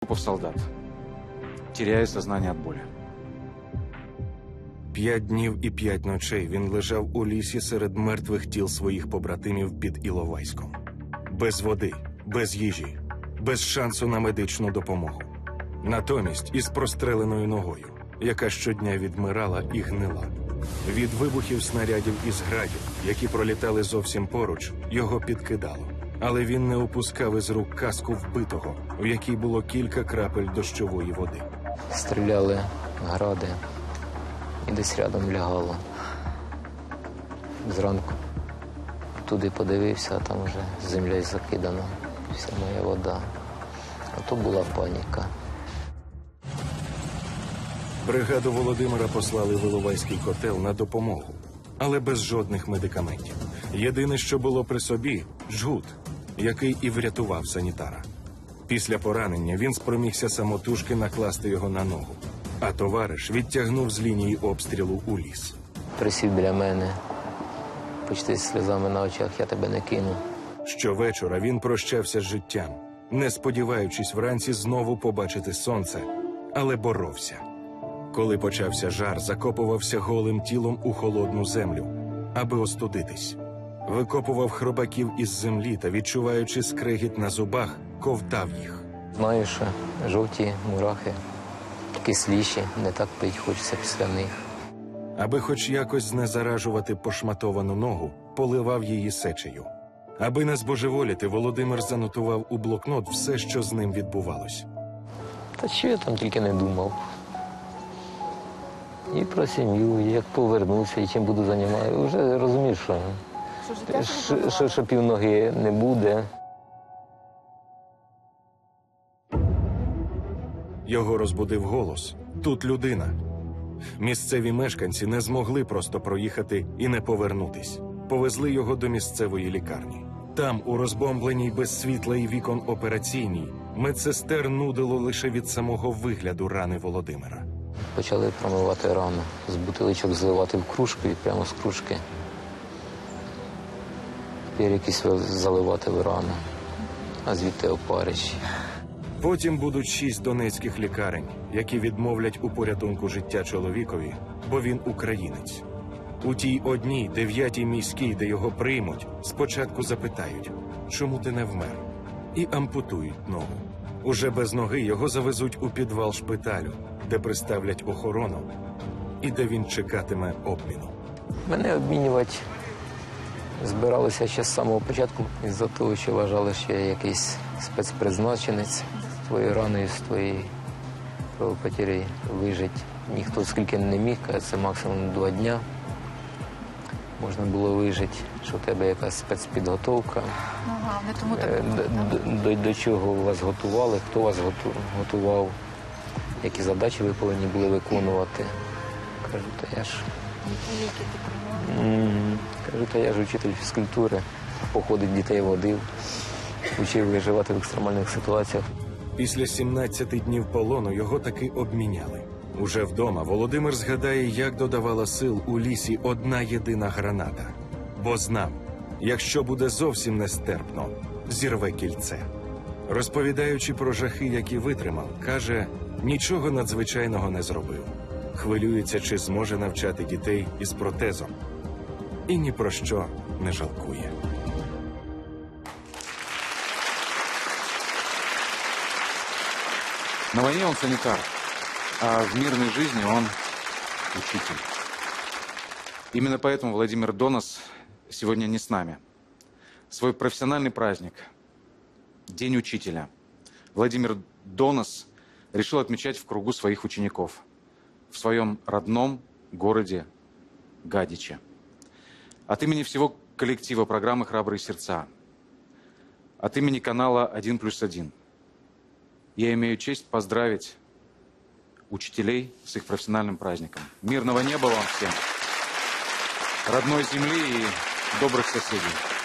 трупов солдат, теряя сознание от боли. П'ять днів і п'ять ночей він лежав у лісі серед мертвих тіл своїх побратимів під Іловайськом. Без води, без їжі, без шансу на медичну допомогу. Натомість із простреленою ногою, яка щодня відмирала і гнила. Від вибухів снарядів із градів, які пролітали зовсім поруч, його підкидало. Але він не опускав із рук каску вбитого, в якій було кілька крапель дощової води. Стріляли гради і десь рядом лягало. Зранку туди подивився, а там вже землею закидана, вся моя вода. А то була паніка. Бригаду Володимира послали в Іловайський котел на допомогу, але без жодних медикаментів. Єдине, що було при собі жгут, який і врятував санітара. Після поранення він спромігся самотужки накласти його на ногу, а товариш відтягнув з лінії обстрілу у ліс. Присів біля мене, почти з сльозами на очах, я тебе не кину. Щовечора він прощався з життям, не сподіваючись вранці знову побачити сонце, але боровся. Коли почався жар, закопувався голим тілом у холодну землю, аби остудитись. Викопував хробаків із землі та, відчуваючи скрегіт на зубах, ковтав їх. Знаю, що жовті мурахи, кисліші, не так пить хочеться після них. Аби хоч якось знезаражувати пошматовану ногу, поливав її сечею. Аби не збожеволіти, Володимир занотував у блокнот все, що з ним відбувалось. Та що я там тільки не думав. І про сім'ю, і як повернуся, і чим буду займатися. Вже розумів, що, Що життя що, що, що півноги не буде. Його розбудив голос тут людина. Місцеві мешканці не змогли просто проїхати і не повернутись. Повезли його до місцевої лікарні. Там, у розбомбленій без світла і вікон операційній, медсестер нудило лише від самого вигляду рани Володимира. Почали промивати рану, з бутиличок зливати в кружку і прямо з кружки. Перекись заливати в рану, а звідти опарищ. Потім будуть шість донецьких лікарень, які відмовлять у порятунку життя чоловікові, бо він українець. У тій одній дев'ятій міській, де його приймуть, спочатку запитають, чому ти не вмер, і ампутують ногу. Уже без ноги його завезуть у підвал шпиталю, де приставлять охорону, і де він чекатиме обміну. Мене обмінювати збиралися ще з самого початку, із-за того, що вважали, що я якийсь спецпризначенець з твоєю раною, з твоєю кровопотірі вижити. Ніхто скільки не міг, це максимум два дня. Можна було вижити, що в тебе якась спецпідготовка. Ага, не тому так. Е, До, до, до чого вас готували, хто вас готував, які задачі ви повинні були виконувати. Кажу, та я ж Які ліки ти приймала? Кажу, та я ж учитель фізкультури, походить дітей водив, учив виживати в екстремальних ситуаціях. Після 17 днів полону його таки обміняли. Уже вдома Володимир згадає, як додавала сил у лісі одна єдина граната. Бо знав, якщо буде зовсім нестерпно, зірве кільце. Розповідаючи про жахи, які витримав, каже, нічого надзвичайного не зробив. Хвилюється, чи зможе навчати дітей із протезом. І ні про що не жалкує. На войне он санитар, а в мирной жизни он учитель. Именно поэтому Владимир Донос сегодня не с нами. Свой профессиональный праздник, День учителя, Владимир Донос решил отмечать в кругу своих учеников в своем родном городе Гадиче. От имени всего коллектива программы «Храбрые сердца», от имени канала «1 плюс 1», я имею честь поздравить учителей с их профессиональным праздником. Мирного неба вам всем, родной земли и добрых соседей.